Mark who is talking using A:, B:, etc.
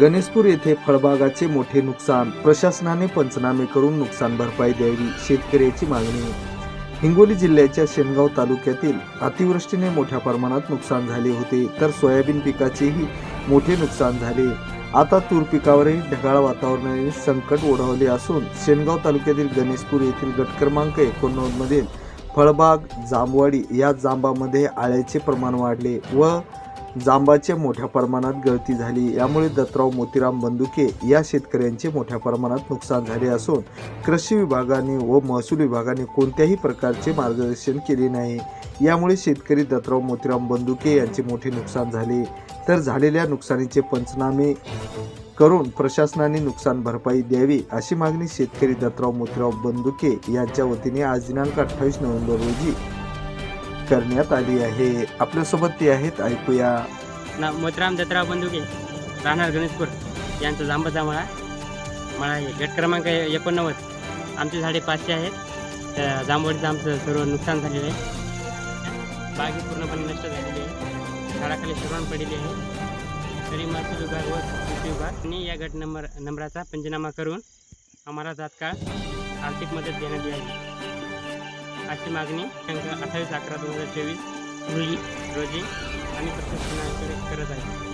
A: गणेशपूर येथे फळबागाचे मोठे नुकसान. प्रशासनाने पंचनामे करून नुकसान भरपाई द्यावी शेतकऱ्याची मागणी. हिंगोली जिल्ह्याच्या शेनगाव तालुक्यातील अतिवृष्टीने मोठ्या प्रमाणात नुकसान झाले होते तर सोयाबीन पिकाचेही मोठे नुकसान झाले. आता तूर पिकावरही ढगाळ वातावरणाने संकट ओढवले असून शेनगाव तालुक्यातील गणेशपूर येथील गट क्रमांक एकोणनव्वद मधील फळबाग जांभवाडी या जांबामध्ये आळ्याचे प्रमाण वाढले व जांबाच्या मोठ्या प्रमाणात गळती झाली. यामुळे दत्तराव मोतीराम बंदुके या शेतकऱ्यांचे मोठ्या प्रमाणात नुकसान झाले असून कृषी विभागाने व महसूल विभागाने कोणत्याही प्रकारचे मार्गदर्शन केले नाही. यामुळे शेतकरी दत्तराव मोतीराम बंदुके यांचे मोठे नुकसान झाले. तर झालेल्या नुकसानीचे पंचनामे करून प्रशासनाने नुकसान भरपाई द्यावी अशी मागणी शेतकरी दत्तराव मोतीराव बंदुके यांच्या वतीने आज दिनांक अठ्ठावीस नोव्हेंबर रोजी करण्यात आली आहे. आपल्यासोबत ते आहेत. ऐकूया.
B: ना मोतीराम दत्तराव बंधुके राहणार गणेशपूर. यांचा जांबाचा मळा मळा आहे गट क्रमांक एकोणनव्वद. आमची झाडे पाचशे आहेत. त्या जांभवडीचं आमचं सर्व नुकसान झालेलं आहे. बागी पूर्णपणे नष्ट झालेली आहे. झाडाखाली शिरवण पडलेली आहे. तरी महसूल विभाग व कृषी विभाग या गट नंबर नंबराचा पंचनामा करून आम्हाला तात्काळ आर्थिक मदत देण्यात यावी. अशी मागणी अठ्ठावीस अकरा दोन हजार चोवीस रोजी रोजी आम्ही प्रशासनाकडे करत आहे.